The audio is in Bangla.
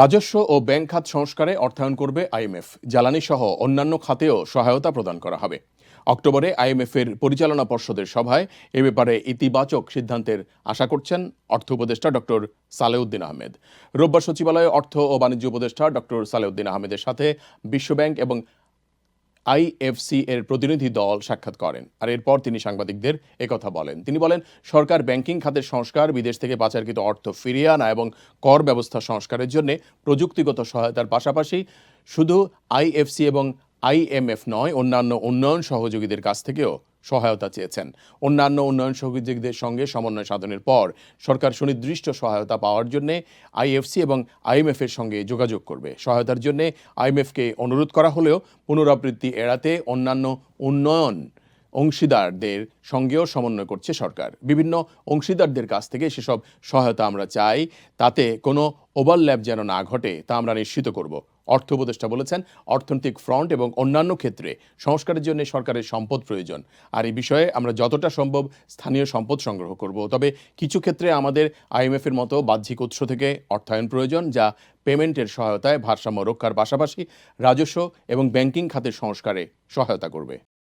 রাজস্ব ও ব্যাংক খাত সংস্কারে অর্থায়ন করবে আইএমএফ। জ্বালানি সহ অন্যান্য খাতেও সহায়তা প্রদান করা হবে। অক্টোবরে আইএমএফের পরিচালনা পর্ষদের সভায় এ ব্যাপারে ইতিবাচক সিদ্ধান্তের আশা করছেন অর্থ উপদেষ্টা ডক্টর সালেউদ্দিন আহমেদ। রোববার সচিবালয়ে অর্থ ও বাণিজ্য উপদেষ্টা ডক্টর সালেউদ্দিন আহমেদের সাথে বিশ্বব্যাংক এবং আইএফসি এর প্রতিনিধি দল সাক্ষাৎ করেন আর এরপর তিনি সাংবাদিকদের একথা বলেন। তিনি বলেন, সরকার ব্যাংকিং, খাতের সংস্কার, বিদেশ থেকে পাচারকৃত অর্থ ফিরিয়ে আনা এবং কর ব্যবস্থা সংস্কারের জন্য প্রযুক্তিগত সহায়তার পাশাপাশি শুধু আইএফসি এবং আইএমএফ নয়, অন্যান্য উন্নয়ন সহযোগীদের কাছ থেকেও সহায়তা চেয়েছেন। অন্যান্য উন্নয়ন সহযোগীদের সঙ্গে সমন্বয় সাধনের পর সরকার সুনির্দিষ্ট সহায়তা পাওয়ার জন্য আইএফসি এবং আইএমএফ এর সঙ্গে যোগাযোগ করবে। সহায়তার জন্য আইএমএফকে অনুরোধ করা হলেও পুনরাবৃত্তি এড়াতে অন্যান্য উন্নয়ন অংশীদারদের সঙ্গেও সমন্বয় করছে সরকার। বিভিন্ন অংশীদারদের কাছ থেকে সেসব সহায়তা আমরা চাই, তাতে কোনো ওভারল্যাপ যেন না ঘটে তা আমরা নিশ্চিত করব। অর্থ উপদেষ্টা বলেছেন, অর্থনৈতিক ফ্রন্ট এবং অন্যান্য ক্ষেত্রে সংস্কারের জন্য সরকারের সম্পদ প্রয়োজন। আর এই বিষয়ে আমরা যতটা সম্ভব স্থানীয় সম্পদ সংগ্রহ করব। তবে কিছু ক্ষেত্রে আমাদের আইএমএফের মতো বাহ্যিক উৎস থেকে অর্থায়ন প্রয়োজন, যা পেমেন্টের সহায়তায় ভারসাম্য রক্ষার পাশাপাশি রাজস্ব এবং ব্যাংকিং খাতের সংস্কারে সহায়তা করবে।